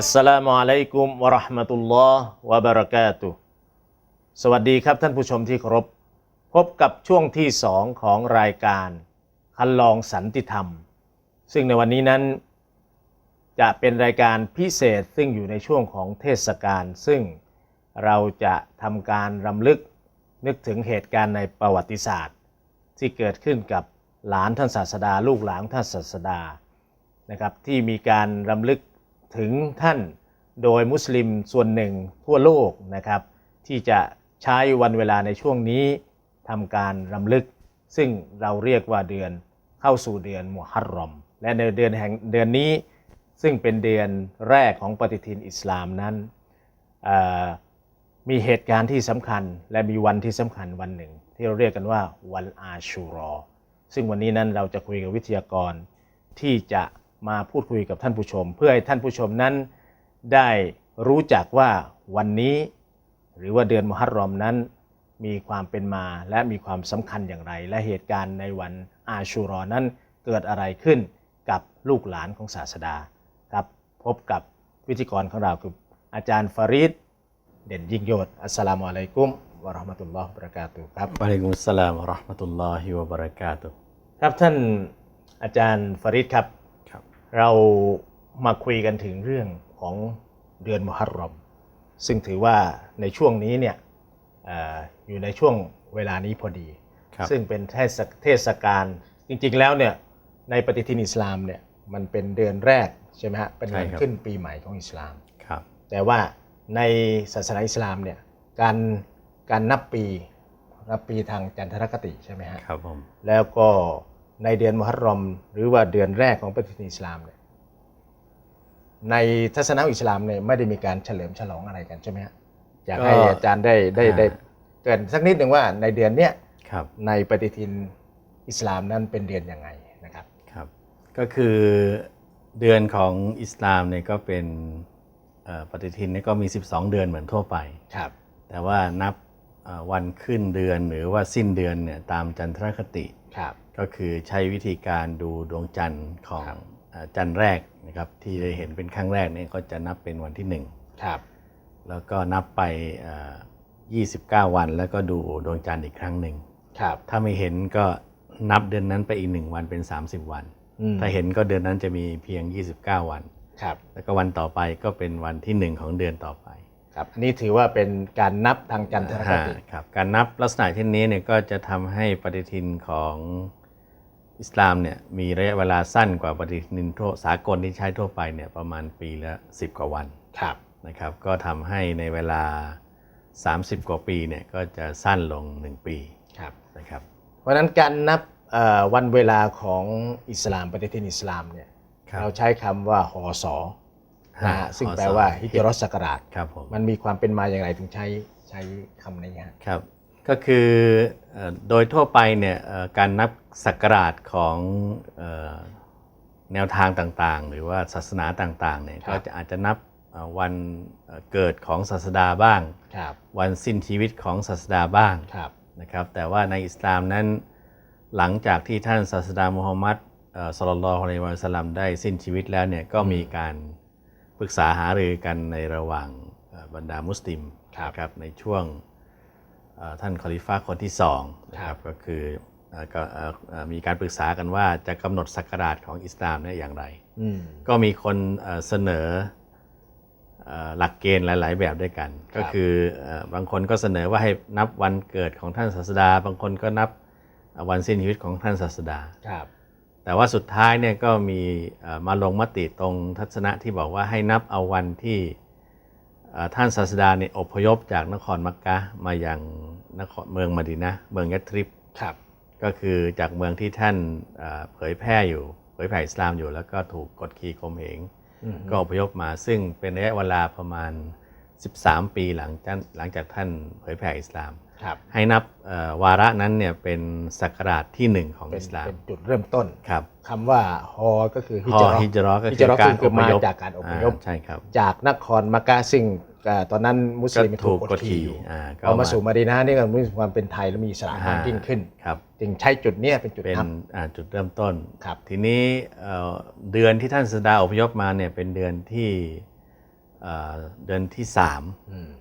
อัสสลามุอะลัยกุมวะเราะห์มะตุลลอฮ์วะบะเราะกาตุฮ์สวัสดีครับท่านผู้ชมที่เคารพ พบกับช่วงที่สองของรายการคันลองสันติธรรม ซึ่งในวันนี้นั้น จะเป็นรายการพิเศษซึ่งอยู่ในช่วงของเทศกาลซึ่งเราจะทำการรำลึกนึกถึงเหตุการณ์ในประวัติศาสตร์ ที่เกิดขึ้นกับหลานท่านศาสดา ลูกหลานท่านศาสดานะครับที่มีการรำลึก ถึงท่านโดยมุสลิมส่วนหนึ่งทั่วโลกนะครับที่จะใช้วันเวลาในช่วงนี้ทำการรำลึก ซึ่งเราเรียกว่าเดือนเข้าสู่เดือนมุฮัรรอม และในเดือนแห่งเดือนนี้ ซึ่งเป็นเดือนแรกของปฏิทินอิสลามนั้นมีเหตุการณ์ที่สำคัญ และมีวันที่สำคัญวันหนึ่ง ที่เราเรียกกันว่าวันอาชูรอ ซึ่งวันนี้นั้นเราจะคุยกับวิทยากรที่จะ มาพูดคุยกับท่านผู้ชม เพื่อให้ท่านผู้ชมนั้นได้รู้จักว่าวันนี้ หรือว่าเดือนมุฮัรรอมนั้น มีความเป็นมาและมีความสำคัญอย่างไร และเหตุการณ์ในวันอาชูรอนั้นเกิดอะไรขึ้นกับลูกหลานของศาสดาครับพบกับวิธีกรของเราคืออาจารย์ฟาริดเด่นยิ่งโยศอัสสลามุอะลัยกุมวะเราะห์มะตุลลอฮ์วะบะเราะกาตุฮ์ครับวะอะลัยกุมุสสลามวะเราะห์มะตุลลอฮิวะบะเราะกาตุฮ์ครับท่านอาจารย์ฟาริดครับครับ เรามาคุยกันถึงเรื่องของเดือนมุฮัรรอม ซึ่งถือว่าในช่วงนี้เนี่ยเอออยู่ในช่วงเวลานี้พอดีครับซึ่งเป็นเทศเทศกาลจริงๆแล้วเนี่ยในปฏิทินอิสลามเนี่ยมันเป็นเดือนแรกใช่ไหมฮะเป็นวันขึ้นปีใหม่ของอิสลามครับแต่ว่าในศาสนาอิสลามเนี่ยการการนับปีนับปีทางจันทรคติใช่ไหมฮะครับผมแล้วก็ ในเดือนมุฮัรรอม หรือว่าเดือนแรกของปฏิทินอิสลามเนี่ยในทัศนะอิสลามเนี่ยไม่ได้มีการเฉลิมฉลองอะไรกันใช่ไหมฮะอยากให้อาจารย์ได้ได้ได้เกรินสักนิดหนึ่งว่าในเดือนเนี้ยครับในปฏิทินอิสลามนั้นเป็นเดือนยังไงนะครับครับ ก็คือเดือนของอิสลามเนี่ยก็เป็นเอ่อปฏิทินเนี่ยก็มี 12 เดือนเหมือนทั่วไปครับ แต่ว่านับเอ่อวันขึ้นเดือนหรือว่าสิ้นเดือนเนี่ยตามจันทรคติครับ ก็คือใช้วิธีการดูดวงจันทร์ของครับเอ่อจันทร์แรกนะครับที่ได้เห็นเป็นครั้งแรกเนี่ยก็จะนับเป็นวันที่หนึ่งครับแล้วก็นับไปเอ่อ29 วันแล้วก็ดูดวงจันทร์อีกครั้งหนึ่งครับถ้าไม่เห็นก็นับเดือนนั้นไปอีกหนึ่งวันเป็น 30 วันอืมถ้าเห็นก็เดือนนั้นจะมีเพียง 29 วันครับแล้วก็วันต่อไปก็เป็นวันที่หนึ่งของเดือนต่อไป ครับอันนี้ถือว่าเป็นการนับทางจันทรคติอ่าครับการนับลักษณะเช่นนี้เนี่ยก็จะทำให้ปฏิทินของอิสลามเนี่ยมีระยะเวลาสั้นกว่าปฏิทินทั่วสากลที่ใช้ทั่วไปเนี่ยประมาณปีละ 10 กว่าวันครับนะครับก็ทำให้ในเวลา 30 กว่าปีเนี่ยก็จะสั้นลง 1 ปีครับนะครับเพราะฉะนั้นการนับเอ่อวันเวลาของอิสลามปฏิทินอิสลามเนี่ยครับเราใช้คำว่าหอสอ นะฮะฮะซึ่งหอสอแปลว่าฮิจรัสศักราชครับผมมันมีความเป็นมาอย่างไรถึงใช้ใช้คำนี้ฮะครับ ก็คือเอ่อโดยทั่วไปเนี่ยเอ่อการนับศักราชของเอ่อแนวทางต่างๆ หรือว่าศาสนาต่างๆเนี่ยครับก็จะอาจจะนับเอ่อวันเอ่อเกิดของศาสดาบ้างครับวันสิ้นชีวิตของศาสดาบ้างครับนะครับ แต่ว่าในอิสลามนั้นหลังจากที่ท่านศาสดามุฮัมมัดเอ่อศ็อลลัลลอฮุอะลัยฮิวะสัลลัมได้สิ้นชีวิตแล้วเนี่ยก็มีการ ปรึกษาหารือกันในระหว่างเอ่อบรรดามุสลิมครับนะครับในช่วงเอ่อท่านคอลิฟ้าคนที่สองนะคครัรับบก็คือเอ่อก็เอ่อเอ่อมีการปรึกษากันว่าจะกำหนดศักราชของอิสลามเนี่ยอย่างไรอืมก็มีคนเอ่อเสนอเอ่อหลักเกณฑ์หลาย ๆ แบบด้วยกัน ก็คือเอ่อบางคนก็เสนอว่าให้นับวันเกิดของท่านศาสดา บางคนก็นับเอ่อวันสิ้นชีวิตของท่านศาสดาครับ แต่ว่าสุดท้ายเนี่ยก็มีเอ่อมาลงมติตรงทัศนะที่บอกว่าให้นับเอาวันที่เอ่อท่านศาสดาเนี่ยอพยพจากนครมักกะฮ์มายังนครเมืองมะดีนะห์เมืองยัตริบครับก็คือจากเมืองที่ท่านเอ่อเผยแพร่อยู่ เผยแผ่อิสลามอยู่ แล้วก็ถูกกดขี่ข่มเหงอืมก็อพยพมาซึ่งเป็นระยะเวลาประมาณ 13 ปีหลังจากหลังจากท่านเผยแผ่อิสลามครับ ให้นับเอ่อวาระนั้นเนี่ยเป็นศักราชที่หนึ่งของเป็นอิสลามเป็นจุดเริ่มต้นครับคำว่าฮอก็คือฮิฮจอรัฮิจเราะห์ก็ฮิคืจอเราะห์การคืออพมายพจากการอพยพอ่าใช่ครับจากนครมักกะฮ์ซึ่งเอ่อตอนนั้นมุสลิมก็ถูกถูกกกดดขี่ขี่อยู่อ่าก็พอมามาสู่มาดีนานี่ก็มีความเป็นไทยและมีอิสระมากยิ่งขึ้นครับจึงใช้จุดเนี้ยเป็นจุดเป็นนับอ่าจุดเริ่มต้นครับทีนี้เอ่อเดือนที่ท่านศาสดาอพยพมาเนี่ยเป็นเดือนที่เอ่อเดือนที่อืม3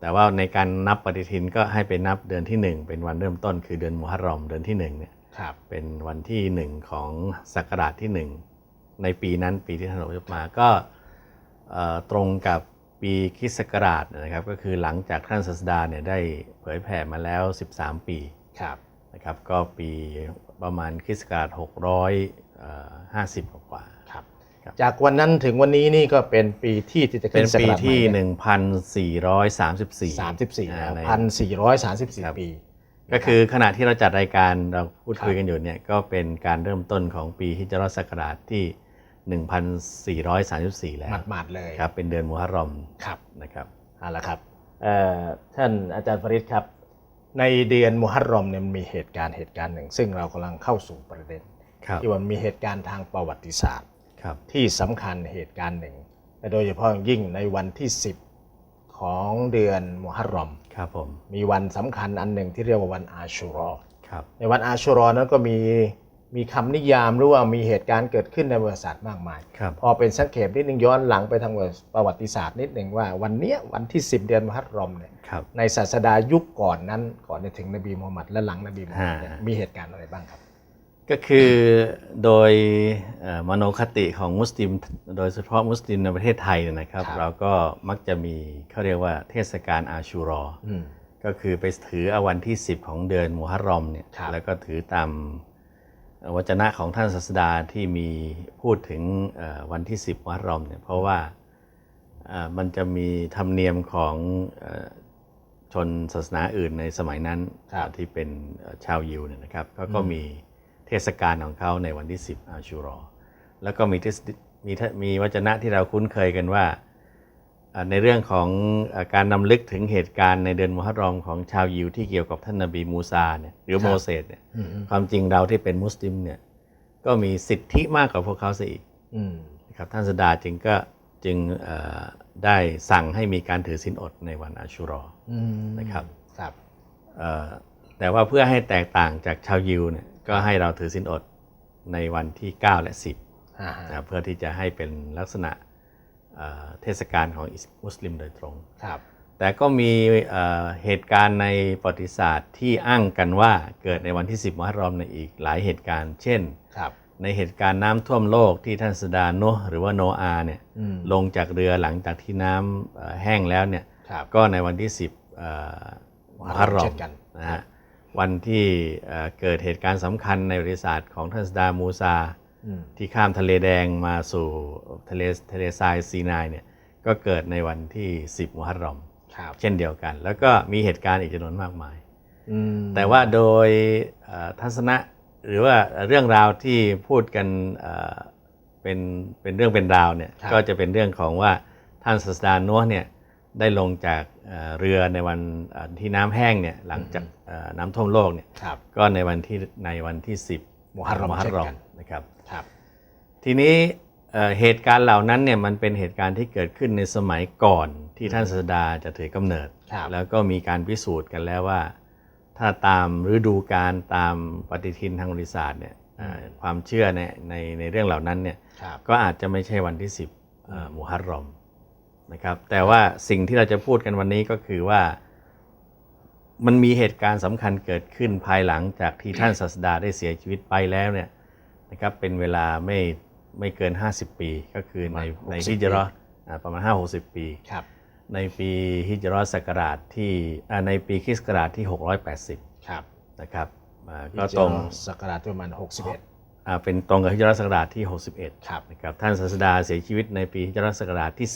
แต่ว่าในการนับปฏิทินก็ให้ไปนับเดือนที่ 1 เป็นวันเริ่มต้น คือเดือนมุฮัรรอมเดือนที่1เนี่ยครับเป็นวันที่ 1 ของศักราชที่ 1 ในปีนั้นปีที่ท่านอพยพมาก็เอ่อตรงกับปีคริสต์ศักราชนะครับก็คือหลังจากท่านศาสดาเนี่ยได้เผยแผ่มาแล้ว 13 ปีครับนะครับก็ปีประมาณคริสต์ศักราช650 กว่าๆครับครับ จากวันนั้นถึงวันนี้นี่ก็เป็นปีที่ที่จะเป็นศักปีราชที่ใหม่1434สามสิบสี่อ่าในพันสี่ร้อยสามสิบสี่ครับปี ก็คือขณะที่เราจัดรายการเราพูดครับคุยกันอยู่เนี่ยก็เป็นการเริ่มต้นของปีฮิจรัสศักราชที่ 1434 แล้วหมาดๆเลยครับเป็นเดือนมุฮัรรอมครับนะครับเอาละครับเอ่อท่านอาจารย์ฟริดครับ ในเดือนมุฮัรรอมเนี่ยมันมีเหตุการณ์เหตุการณ์หนึ่ง ซึ่งเรากำลังเข้าสู่ประเด็นครับที่ว่ามีเหตุการณ์ทางประวัติศาสตร์ครับ ที่สำคัญเหตุการณ์หนึ่งและโดยเฉพาะอย่างยิ่งในวันที่ 10 ของเดือนมุฮัรรอมครับผมมีวันสำคัญอันหนึ่งที่เรียกว่าวันอาชูรอครับในวันอาชูรอนั้นก็มีมีคำนิยามหรือว่ามีเหตุการณ์เกิดขึ้นในประวัติศาสตร์มากมายครับพอเป็นสังเขปนิดนึงย้อนหลังไปทางประวัติศาสตร์นิดหนึ่งว่าวันเนี้ยวันที่ 10 เดือนมุฮัรรอมเนี่ยครับในศาสดายุคก่อนนั้นก่อนจะถึงนบีมูฮัมมัดและหลังนบีมูฮัมมัดเนี่ยฮะมีเหตุการณ์อะไรบ้างครับ ก็คือโดยเอ่อมโนคติของมุสลิม โดยเฉพาะมุสลิมในประเทศไทยเนี่ยนะครับครับ เราก็มักจะมีเขาเรียกว่าเทศกาลอาชูรออืมก็คือไปถือเอาวันที่ 10 ของเดือนมุฮัรรอมเนี่ยครับแล้วก็ถือตามวจนะของท่านศาสดาที่มีพูดถึงเอ่อวันที่ 10มุฮัรรอมเนี่ยเพราะว่าเอ่อมันจะมีธรรมเนียมของเอ่อชนศาสนาอื่นในสมัยนั้นครับที่เป็นเอ่อชาวยิวเนี่ยนะครับเขาก็มี เทศกาลของเขาในวันที่ 10 อาชูรอ แล้วก็มีเทศมีเทมีวจนะที่เราคุ้นเคยกันว่าอ่าในเรื่องของอาการนำลึกถึงเหตุการณ์ในเดือนมุฮัรรอมของชาวยิวที่เกี่ยวกับท่านนบีมูซาเนี่ยหรือครับโมเสสเนี่ยอืมความจริงเราที่เป็นมุสลิมเนี่ยก็มีสิทธิมากกว่าพวกเขาซะอีกอืมนะครับท่านสดาจึงก็จึงเอ่อได้สั่งให้มีการถือศีลอดในวันอาชูรออืมนะครับครับเอ่อแต่ว่าเพื่อให้แตกต่างจากชาวยิวเนี่ย ก็ให้เราถือศีลอดในวันที่ 9 และ 10อ่าฮะนะครับเพื่อที่จะให้เป็นลักษณะเอ่อเทศกาลของอิสมุสลิมโดยตรงครับแต่ก็มีเอ่อเหตุการณ์ในประวัติศาสตร์ที่อ้างกันว่าเกิดในวันที่ 10มุฮัรรอมในอีกหลายเหตุการณ์ เช่นครับในเหตุการณ์น้ำท่วมโลกที่ท่านสดาโนห์หรือว่าโนอาห์เนี่ยอืมลงจากเรือหลังจากที่น้ำเอ่อแห้งแล้วเนี่ยครับก็ในวันที่ 10เอ่อมุฮัรรอเช่มนกันนะฮะ วันที่เอ่อเกิดเหตุการณ์สำคัญในประวัติศาสตร์ของท่านสดามูซาอืมที่ข้ามทะเลแดงมาสู่ทะเลทะเลทรายซีนายเนี่ยก็เกิดในวันที่ 10มุฮัรรอมครับเช่นเดียวกัน แล้วก็มีเหตุการณ์อีกจำนวนมากมายอืมแต่ว่าโดยเอ่อทัศนะหรือว่าเรื่องราวที่พูดกันเอ่อเป็นเป็นเรื่องเป็นราวเนี่ยก็จะเป็นเรื่องของว่าท่านศาสดาโนห์เนี่ย ได้ลงจากเอ่อเรือในวันเอ่อที่น้ำแห้งเนี่ยหลังจากเอ่อน้ำท่วมโลกเนี่ยครับก็ในวันที่ในวันที่ 10มุฮัรรอมมุฮัรรอมเช่นกันนะครับครับ ทีนี้เอ่อเหตุการณ์เหล่านั้นเนี่ยมันเป็นเหตุการณ์ที่เกิดขึ้นในสมัยก่อนที่ท่านศาสดาจะถือกำเนิดครับแล้วก็มีการพิสูจน์กันแล้วว่า ถ้าตามฤดูกาลตามปฏิทินทางบริษัทเนี่ยเอ่อความเชื่อในในในเรื่องเหล่านั้นเนี่ยครับก็อาจจะไม่ใช่วันที่ 10เอ่อมุฮัรรอม นะครับ แต่ว่าสิ่งที่เราจะพูดกันวันนี้ก็คือว่า มันมีเหตุการณ์สำคัญเกิดขึ้นภายหลังจากที่ท่านศาสดาได้เสียชีวิตไปแล้วเนี่ยนะครับเป็นเวลาไม่ไม่เกิน 50 ปีก็คือในประมาณใน60ฮิจเราะห์อ่าประมาณ 5-60 ปีครับในปีฮิจเราะห์ศักราชที่อ่าในปีคริสต์ศักราชที่ 680ครับนะครับอ่าก็ตรงสักราชประมาณ 61อ่าเป็นตรงกับฮิจเราะห์ศักราชที่ 61ครับนะครับท่านศาสดาเสียชีวิตในปีฮิจเราะห์ศักราชที่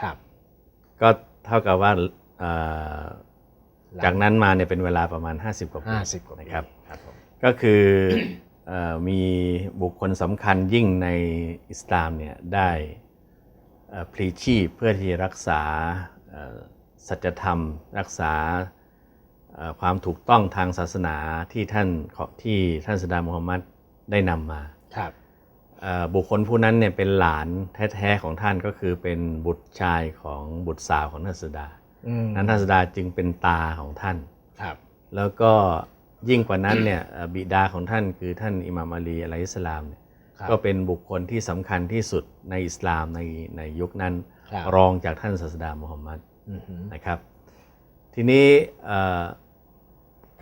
ครับ10ก็เท่ากับว่าอ่าหลังจากนั้นมาเนี่ยเป็นเวลาประมาณ 50 กว่าปี50กว่าปีนะครับครับผมก็คือเออมีบุคคลสำคัญยิ่งในอิสลามเนี่ยได้เอ่อพลีชีพเพื่อที่จะรักษาเอ่อสัจธรรม รักษาเอ่อความถูกต้องทางศาสนาที่ท่านที่ท่านสดามุฮัมมัดได้นำมาครับเอ่อ บุคคลผู้นั้นเนี่ยเป็นหลานแท้ๆของท่านก็คือเป็นบุตรชายของบุตรสาวของท่านสดาอืมนั้นท่านสดาจึงเป็นตาของท่านครับ แล้วก็ยิ่งกว่านั้นเนี่ยเอ่อบิดาของท่านคือท่านอิหม่ามอาลีอะลัยฮิสสลามเนี่ยครับก็เป็นบุคคลที่สำคัญที่สุดในอิสลามในในยุคนั้นครับรองจากท่านศาสดามุฮัมมัดอือฮึนะครับ ทีนี้เอ่อ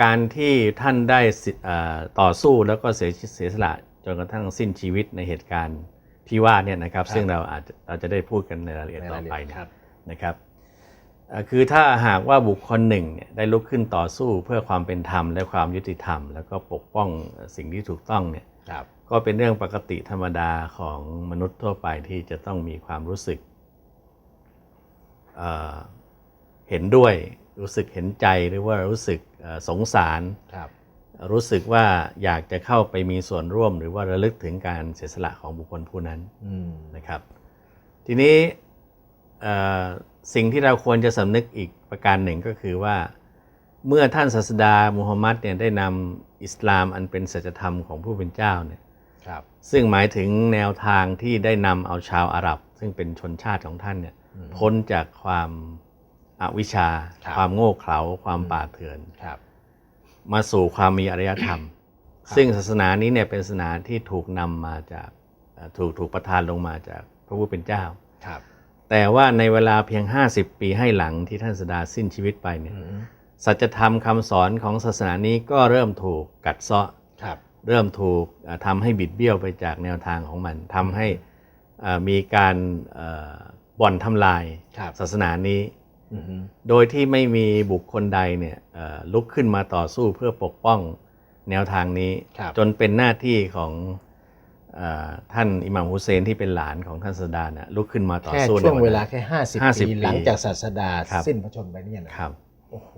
การที่ท่านได้สิเอ่อต่อสู้แล้วก็เสียเสียสละ จนกระทั่งสิ้นชีวิตในเหตุการณ์ที่ว่าเนี่ยนะครับ ซึ่งเราอาจจะเราจะได้พูดกันในรายละเอียดต่อไปเนี่ยครับนะครับเอ่อคือถ้าหากว่าบุคคลหนึ่งเนี่ยได้ลุกขึ้นต่อสู้เพื่อความเป็นธรรมและความยุติธรรม แล้วก็ปกป้องสิ่งที่ถูกต้องเนี่ยครับก็เป็นเรื่องปกติธรรมดาของมนุษย์ทั่วไปที่จะต้องมีความรู้สึกเอ่อเห็นด้วยรู้สึกเห็นใจหรือว่ารู้สึกเอ่อสงสารครับ รู้สึกว่าอยากจะเข้าไปมีส่วนร่วม หรือว่าระลึกถึงการเสียสละของบุคคลผู้นั้นอืมนะครับ ทีนี้เอ่อสิ่งที่เราควรจะสำนึกอีกประการหนึ่งก็คือว่า เมื่อท่านศาสดามูฮัมมัดเนี่ยได้นำอิสลามอันเป็นสัจธรรมของผู้เป็นเจ้าเนี่ยครับซึ่งหมายถึงแนวทางที่ได้นำเอาชาวอาหรับ ซึ่งเป็นชนชาติของท่านเนี่ยพ้นจากความอาวิชชาครับความโง่เขลาความป่าเถื่อนครับ มาสู่ความมีอารยธรรมครับซึ่งศาสนานี้เนี่ยเป็นศาสนาที่ถูกนำมาจากเอ่อถูกถูกประทานลงมาจากพระผู้เป็นเจ้าครับแต่ว่าในเวลาเพียง 50 ปีให้หลังที่ท่านสดาสิ้นชีวิตไปเนี่ยอืมสัจธรรมคำสอนของศาสนานี้ก็เริ่มถูกกัดเซาะครับเริ่มถูกเอ่อทำให้บิดเบี้ยวไปจากแนวทางของมันทำให้เอ่อมีการเอ่อบ่อนทำลายครับศาสนานี้อืม โดยที่ไม่มีบุคคลใดเนี่ยเอ่อลุกขึ้นมาต่อสู้เพื่อปกป้องแนวทางนี้ครับจนเป็นหน้าที่ของเออท่านอิหม่ามฮุเซนที่เป็นหลานของท่านสดานะลุกขึ้นมาต่อแค่สู้ช่วงในนเวนั้นลาแค่ห้าสิบ50 ปีหลังปีจากศาสดาครับสิ้นพระชนม์ไปเนี่ยนะครับโอ้โห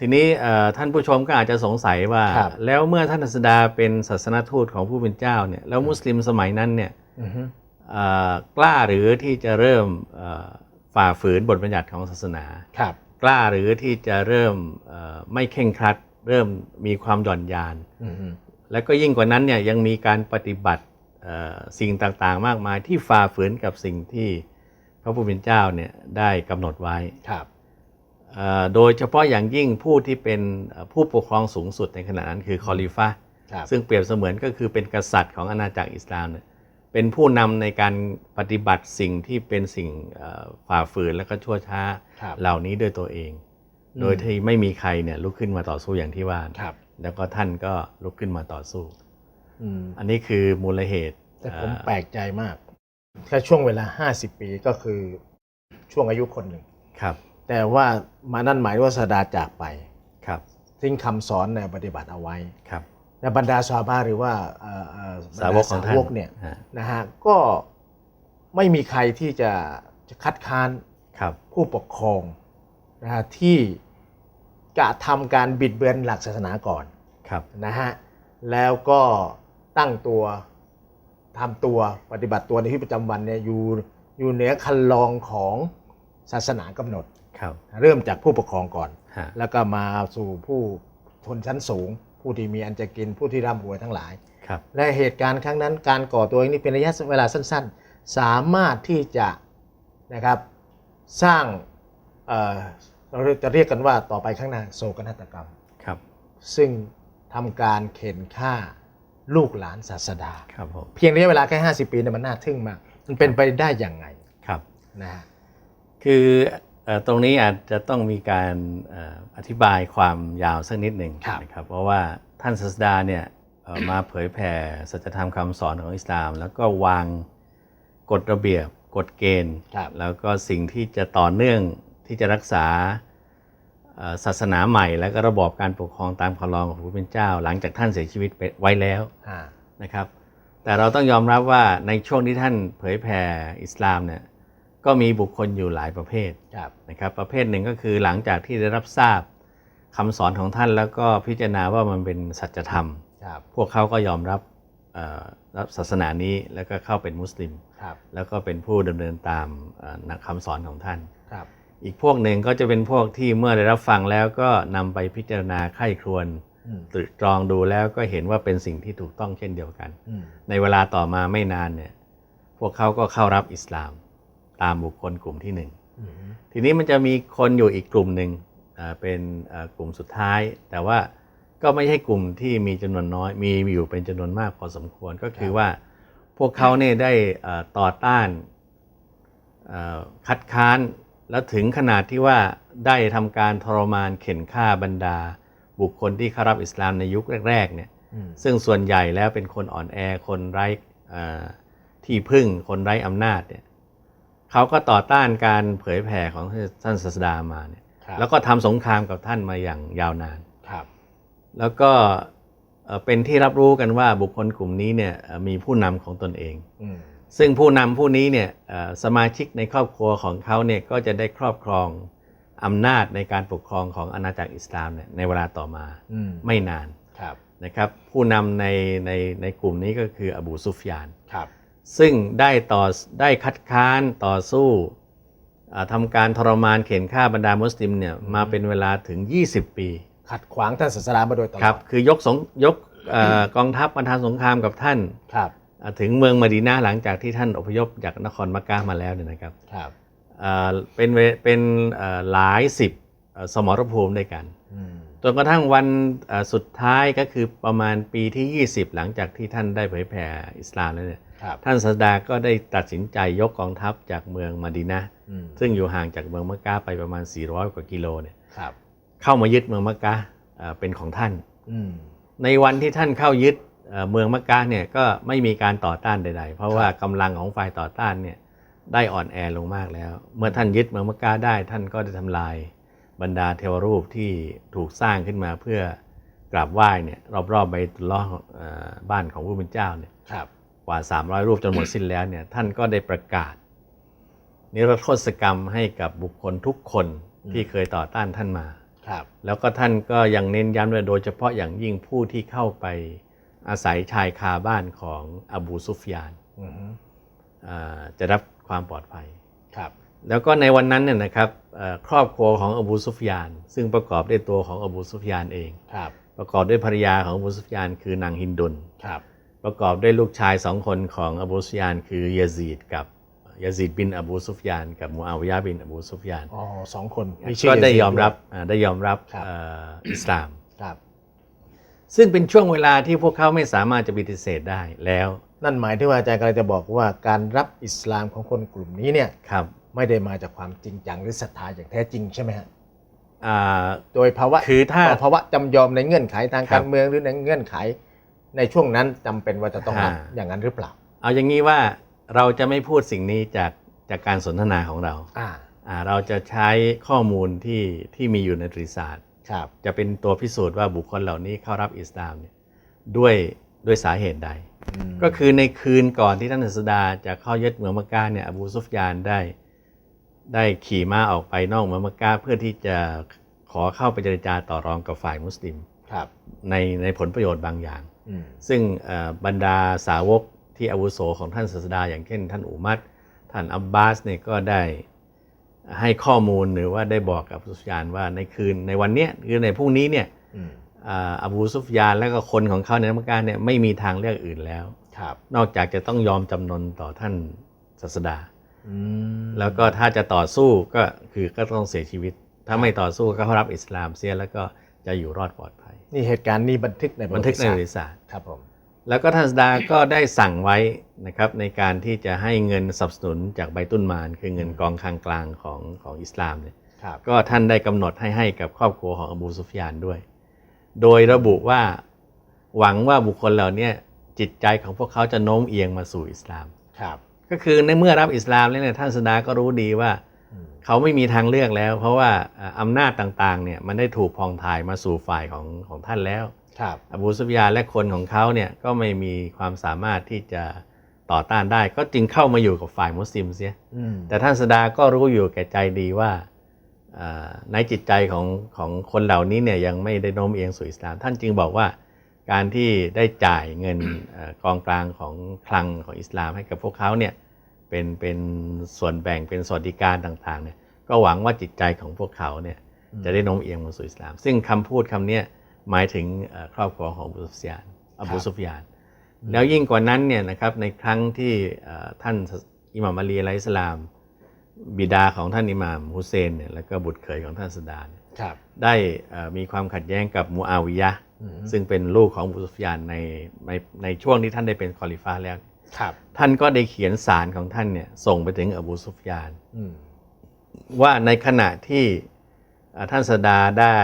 ทีนี้เอ่อท่านผู้ชมก็อาจจะสงสัยว่าครับแล้วเมื่อท่านศาสดาเป็นศาสนทูตของผู้เป็นเจ้าเนี่ยแล้วมุสลิมสมัยนั้นเนี่ยอือฮึเอ่อกล้าหรือที่จะเริ่มเอ่อ ฝ่าฝืนบทบัญญัติของศาสนาครับกล้าหรือที่จะเริ่มเอ่อไม่เข่งครัด เริ่มมีความหย่อนยานอืมแล้วก็ยิ่งกว่านั้นเนี่ยยังมีการปฏิบัติเอ่อสิ่งต่างๆ มากมายที่ฝ่าฝืนกับสิ่งที่พระผู้เป็นเจ้าเนี่ยได้กำหนดไว้ครับเอ่อโดยเฉพาะอย่างยิ่งผู้ที่เป็นเอ่อผู้ปกครองสูงสุดในขณะนั้นคือคอลิฟะห์ครับซึ่งเปรียบเสมือนก็คือเป็นกษัตริย์ของอาณาจักรอิสลามเนี่ย เป็นผู้นำในการปฏิบัติสิ่งที่เป็นสิ่งเอ่อฝ่าฝืนและก็ชั่วช้าครับเหล่านี้ด้วยตัวเอง โดยที่ไม่มีใครเนี่ยลุกขึ้นมาต่อสู้อย่างที่ว่าครับแล้วก็ท่านก็ลุกขึ้นมาต่อสู้อืมอันนี้คือมูลเหตุแต่ผมเอ่อแปลกใจมาก แค่ช่วงเวลา50ปีก็คือช่วงอายุคนหนึ่งครับ แต่ว่ามานั่นหมายว่าศาสดาจากไปครับทิ้งคำสอนในวปฏิบัติเอาไว้ครับและ บรรดาซาบาหรือว่าเอ่อเอ่อบรรดสาวกของท่านสาวกเนี่ยฮะนะฮะก็ไม่มีใครที่จะจะคัดค้านครับผู้ปกครองนะฮะที่กระทำการบิดเบือนหลักศาสนาก่อนครับนะฮะแล้วก็ตั้งตัวทำตัวปฏิบัติตัวในชีวิตประจำวันเนี่ยอยู่อยู่เหนือคันลองของศาสนากำหนดครับเริ่มจากผู้ปกครองก่อนฮะแล้วก็มาสู่ผู้ชนชั้นสูง ผู้ที่มีอันจะกินผู้ที่ร่ำรวยทั้งหลาย ครับ และเหตุการณ์ครั้งนั้นการก่อตัวนี้เป็นระยะเวลาสั้น ๆ สามารถที่จะนะครับสร้างเอ่อเราจะเรียกกันว่าต่อไปข้างหน้าโศกนาฏกรรม ครับ ซึ่งทำการเข็นฆ่าลูกหลานศาสดา ครับผม เพียงระยะเวลาแค่ 50 ปีเนี่ยมันน่าทึ่งมาก มันเป็นไปได้อย่างไงครับ นะฮะ คือเอ่อ ตรงนี้อาจจะต้องมีการเอ่ออธิบายความยาวสักนิดหนึ่งนะครับเพราะว่าท่านศาสดาเนี่ยเอ่อมาเผยแผ่สัจธรรมคำสอนของอิสลาม แล้วก็วางกฎระเบียบกฎเกณฑ์ครับแล้วก็สิ่งที่จะต่อเนื่องที่จะรักษาเอ่อศาสนาใหม่ และก็ระบอบการปกครองตามคำรองของพระผู้เป็นเจ้า หลังจากท่านเสียชีวิตไปไว้แล้วอ่านะครับ แต่เราต้องยอมรับว่าในช่วงที่ท่านเผยแผ่อิสลามเนี่ย ก็มีบุคคลอยู่หลายประเภทครับนะครับ ประเภทหนึ่งก็คือหลังจากที่ได้รับทราบคำสอนของท่านแล้วก็พิจารณาว่ามันเป็นสัจธรรมครับพวกเขาก็ยอมรับเอ่อรับศาสนานี้แล้วก็เข้าเป็นมุสลิมครับแล้วก็เป็นผู้ดำเนินตามเอ่อคำสอนของท่านครับอีกพวกหนึ่งก็จะเป็นพวกที่เมื่อได้รับฟังแล้วก็นำไปพิจารณาไข้ครวนอืมตรึกตรองดูแล้วก็เห็นว่าเป็นสิ่งที่ถูกต้องเช่นเดียวกันอืมในเวลาต่อมาไม่นานเนี่ยพวกเขาก็เข้ารับอิสลาม ตามบุคคลกลุ่มที่หนึ่งอืมทีนี้มันจะมีคนอยู่อีกกลุ่มหนึ่งอ่าเป็นอ่ากลุ่มสุดท้าย แต่ว่าก็ไม่ใช่กลุ่มที่มีจำนวนน้อย มีอยู่เป็นจำนวนมากพอสมควรก็คือว่าพวกเขาเนี่ยได้เอ่อต่อต้านเอ่อคัดค้านแล้วถึงขนาดที่ว่าได้ทำการทรมานเข็นฆ่าบรรดา บุคคลที่เข้ารับอิสลามในยุคแรกๆเนี่ยอืมซึ่งส่วนใหญ่แล้วเป็นคนอ่อนแอคนไร้เอ่อที่พึ่งคนไร้อำนาจเนี่ย เขาก็ต่อต้านการเผยแผ่ของท่านศาสดามาเนี่ยครับแล้วก็ทำสงครามกับท่านมาอย่างยาวนานครับ แล้วก็เอ่อเป็นที่รับรู้กันว่าบุคคลกลุ่มนี้เนี่ยเอ่อมีผู้นำของตนเองอืมซึ่งผู้นำผู้นี้เนี่ยเอ่อสมาชิกในครอบครัวของเขาเนี่ยก็จะได้ครอบครองอำนาจในการปกครองของอาณาจักรอิสลามเนี่ยในเวลาต่อมาอืมไม่นานครับนะครับ ผู้นำในในในกลุ่มนี้ก็คืออบูซุฟยานครับ ซึ่งได้ต่อได้คัดค้านต่อสู้อ่าทำการทรมานเข็นฆ่าบรรดามุสลิมเนี่ยมาเป็นเวลาถึง 20 ปี ขัดขวางท่านศาสนามาโดยตลอดครับคือยกสงยกเอ่อกองทัพมาทำสงครามกับท่านครับอ่าถึงเมืองมะดีนาหลังจากที่ท่านอพยพจากนครมักกะมาแล้วเนี่ยนะครับครับอ่าเป็นเวเป็นเอ่อหลายสิบเอ่อสมรภูมิด้วยกันอืมจนกระทั่งวันเอ่อสุดท้ายก็คือประมาณปีที่ 20 หลังจากที่ท่านได้เผยแผ่อิสลามแล้วเนี่ยครับ ท่านศาสดาก็ได้ตัดสินใจยกกองทัพจากเมืองมะดีนะห์อืมซึ่งอยู่ห่างจากเมืองมักกะไปประมาณ 400 กว่ากิโลเนี่ยครับเข้ามายึดเมืองมักกะเอ่อเป็นของท่านอืมในวันที่ท่านเข้ายึดเอ่อเมืองมักกะเนี่ยก็ไม่มีการต่อต้านใด ๆ เพราะว่ากำลังของฝ่ายต่อต้านเนี่ยได้อ่อนแอลงมากแล้ว เมื่อท่านยึดเมืองมักกะได้ ท่านก็ได้ทำลายบรรดาเทวรูปที่ถูกสร้างขึ้นมาเพื่อกราบไหว้เนี่ยรอบๆใบตุลลอฮ์เอ่อบ้านของผู้เป็นเจ้าเนี่ยครับ กว่า 300 รูปจนหมดสิ้นแล้วเนี่ยท่านก็ได้ประกาศ นิรโทษกรรมให้กับบุคคลทุกคนที่เคยต่อต้านท่านมาครับแล้วก็ท่านก็ยังเน้นย้ำด้วยโดยเฉพาะอย่างยิ่งผู้ที่เข้าไปอาศัยชายคาบ้านของอบูซุฟยานอืมอ่าจะรับความปลอดภัยครับแล้วก็ในวันนั้นเนี่ยนะครับเอ่อครอบครัวของอบูซุฟยาน ซึ่งประกอบด้วยตัวของอบูซุฟยานเองครับประกอบด้วยภรรยาของอบูซุฟยานคือนางฮินดุลครับ ประกอบด้วยลูกชายสองคนของอบูซุฟยานคือยาซีดกับยาซีดบินอบูซุฟยาน กับมูอาวิยะห์บินอบูซุฟยานอ๋อสองคนมีชื่ก็ได้ซียอมรับอ่าได้ยอมรับครับเอ่ออิสลามครับซึ่งเป็นช่วงเวลาที่พวกเขาไม่สามารถจะปฏิเสธได้แล้ว นั่นหมายถึงว่าอาจารย์กำลังจะบอกว่าการรับอิสลามของคนกลุ่มนี้เนี่ยครับไม่ได้มาจากความจริงจังหรือศรัทธาอย่างแท้จริงใช่ไหมฮะอ่าโดยภาวะคือถ้าภาวะจำยอมในเงื่อนไขทางครักาบรเมืองหรือในเงื่อนไข ในช่วงนั้นจำเป็นว่าจะต้องรับอ่าอย่างนั้นหรือเปล่า เอาอย่างนี้ว่าเราจะไม่พูดสิ่งนี้จากจากการสนทนาของเราอ่าอ่าเราจะใช้ข้อมูลที่ที่มีอยู่ในตรีศาสตร์ครับจะเป็นตัวพิสูจน์ว่าบุคคลเหล่านี้เข้ารับอิสลามเนี่ยด้วยด้วยสาเหตุใดอืมก็คือในคืนก่อนที่ท่านศาสดาจะเข้ายึดเมืองมักกะเนี่ยอบูซุฟยานได้ได้ขี่ม้าออกไปนอกเมืองมักกะเพื่อที่จะขอเข้าไปเจรจาต่อรองกับฝ่ายมุสลิมครับในในผลประโยชน์บางอย่างอืม ซึ่งเอ่อบรรดาสาวกที่อาวุโสของท่านศาสดา อย่างเช่น ท่านอุมัตท่านอับบาสเนี่ยก็ได้ให้ข้อมูลหรือว่าได้บอกกับอบูซุฟยานว่าในคืนในวันเนี้ยคือในพรุ่งนี้เนี่ยอืมอ่าอบูซุฟยานและก็คนของเขาในนักการเนี่ยไม่มีทางเลือกอื่นแล้วครับนอกจากจะต้องยอมจำนนต่อท่านศาสดาอืมแล้วก็ถ้าจะต่อสู้ก็คือก็ต้องเสียชีวิต ถ้าไม่ต่อสู้ก็เข้ารับอิสลามเสียแล้วก็ จะอยู่รอดปลอดภัย นี่เหตุการณ์นี้บันทึกในบันทึกในประบวัติริศาสตร์ษัทครับผมแล้วก็ท่านศาสดาก็ได้สั่งไว้นะครับในการที่จะให้เงินสนับสนุนจากใบตุนมาน คือเงินกองคลังกลางของของอิสลามเนี่ยครับก็ท่านได้กำหนดให้ให้กับครอบครัวของอบูซุฟยานด้วย โดยระบุว่าหวังว่าบุคคลเหล่าเนี้จิตใจของพวกเขาจะโน้มเอียงมาสู่อิสลามครับก็คือในเมื่อรับอิสลามแล้วเนี่ยท่านศาสดาก็รู้ดีว่าอืม เขาไม่มีทางเลือกแล้ว เพราะว่าอ่าอำนาจต่างๆเนี่ยมันได้ถูกพองถ่ายมาสู่ฝ่ายของของท่านแล้วครับอบูซุฟยานและคนของเขาเนี่ยก็ไม่มีความสามารถที่จะต่อต้านได้ ก็จึงเข้ามาอยู่กับฝ่ายมุสลิมเสียอืมแต่ท่านสดาก็รู้อยู่แก่ใจดีว่าอ่าในจิตใจของของคนเหล่านี้เนี่ยยังไม่ได้โน้มเอียงสู่อิสลาม ท่านจึงบอกว่าการที่ได้จ่ายเงินเออกองกลางของคลังของอิสลามให้กับพวกเขาเนี่ย เป็นเป็นส่วนแบ่งเป็นสวัสดิการต่างๆเนี่ยก็หวังว่าจิตใจของพวกเขาเนี่ยจะได้โน้มเอียงมาสู่อิสลาม ซึ่งคำพูดคำเนี้ยหมายถึงเอ่อครอบครัวของอบูซุฟยานอบูซุฟยาน แล้วยิ่งกว่านั้นเนี่ยนะครับในครั้งที่เอ่อท่านอิหม่ามอาลีอะลัยฮิสสลาม บิดาของท่านอิหม่ามฮุเซนเนี่ยแล้วก็บุตรเขยของท่านสดาเนี่ยครับได้เอ่อมีความขัดแย้งกับมูอาวิยะห์อืมซึ่งเป็นลูกของอบูซุฟยานในในในช่วงที่ท่านได้เป็นคอลิฟ้าแล้วคครับ ท่านก็ได้เขียนสารของท่านเนี่ยส่งไปถึงอบูซุฟยานอืมว่าในขณะที่อ่าท่านสดาได้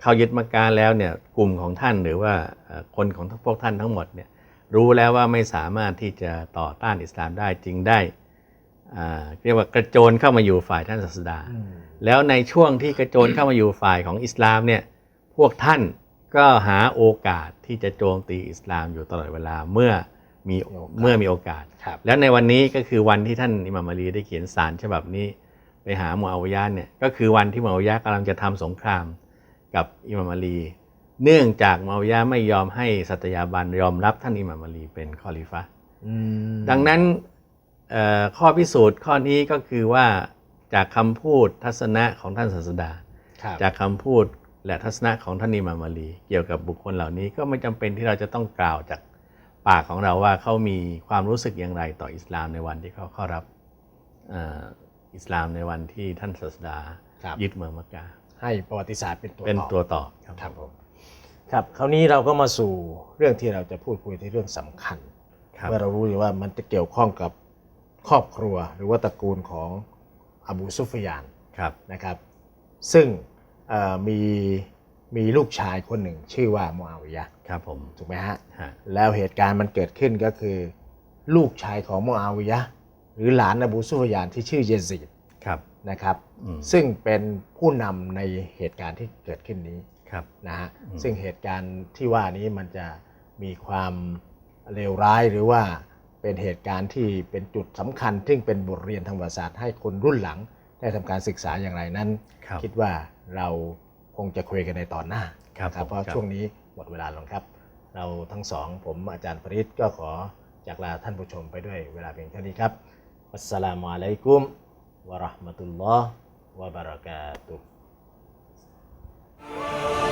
เข้ายึดมักกะแล้วเนี่ยกลุ่มของท่านหรือว่าเอ่อคนของพวกท่านทั้งหมดเนี่ยรู้แล้วว่าไม่สามารถที่จะต่อต้านอิสลามได้จึงได้อ่าเรียกว่ากระโจนเข้ามาอยู่ฝ่ายท่านศาสดาอืมแล้วในช่วงที่กระโจนเข้ามาอยู่ฝ่ายของอิสลามเนี่ยพวกท่านก็หาโอกาสที่จะโจมตีอิสลามอยู่ตลอดเวลาเมื่อ มีเมื่อมีโอกาสครับแล้วในวันนี้ก็คือวันที่ท่านอิหม่ามอาลีได้เขียนสารฉบับนี้ไปหามูอาวิยะห์เนี่ยก็คือวันที่มูอาวิยะห์กำลังจะทำสงครามกับอิหม่ามอาลี เนื่องจากมูอาวิยะห์ไม่ยอมให้สัตยาบันยอมรับท่านอิหม่ามอาลีเป็นคอลิฟะห์อืมดังนั้นเอ่อข้อพิสูจน์ข้อนี้ก็คือว่าจากคำพูดทัศนะของท่านศาสดาครับจากคำพูดและทัศนะของท่านอิหม่ามอาลี เกี่ยวกับบุคคลเหล่านี้ก็ไม่จำเป็นที่เราจะต้องกล่าวจาก ปากของเราว่าเขามีความรู้สึกอย่างไรต่ออิสลามในวันที่เขาเข้ารับเอ่ออิสลามในวันที่ท่านศาสดาครับยึดเมืองมักกะให้ประวัติศาสตร์เป็นตัวเป็นตอบตัวตอบครับครับผมครับคราวนี้เราก็มาสู่เรื่องที่เราจะพูดคุยในเรื่องสำคัญครับเมื่อเรารู้อยู่ว่ามันจะเกี่ยวข้องกับครอบครัวหรือว่าตระกูลของอบูซุฟยานครับนะครับ ซึ่งเอ่อมี มีลูกชายคนหนึ่งชื่อว่ามูอาวิยะห์ครับผมถูกไหมฮะฮะแล้วเหตุการณ์มันเกิดขึ้นก็คือ ลูกชายของมูอาวิยะห์หรือหลานอบูซุฟยานที่ชื่อเยซีดครับนะครับอืมซึ่งเป็นผู้นำในเหตุการณ์ที่เกิดขึ้นนี้ครับนะฮะอืมซึ่งเหตุการณ์ที่ว่านี้มันจะมีความเลวร้ายหรือว่าเป็นเหตุการณ์ที่เป็นจุดสำคัญ ซึ่งเป็นบทเรียนทางประวัติศาสตร์ให้คนรุ่นหลังได้ทำการศึกษาอย่างไรนั้นครับคิดว่าเรา คงจะคุยกันในตอนหน้าครับครบเพราะช่วงนี้หมดเวลาลงครับ เราทั้งสองผมอาจารย์ปริศก็ขอจากลาท่านผู้ชมไปด้วยเวลาเพียงเท่านี้ครับอัสสลามุอะลัยกุมวะราะห์มะตุลลอฮ์วะบะเราะกาตุฮ์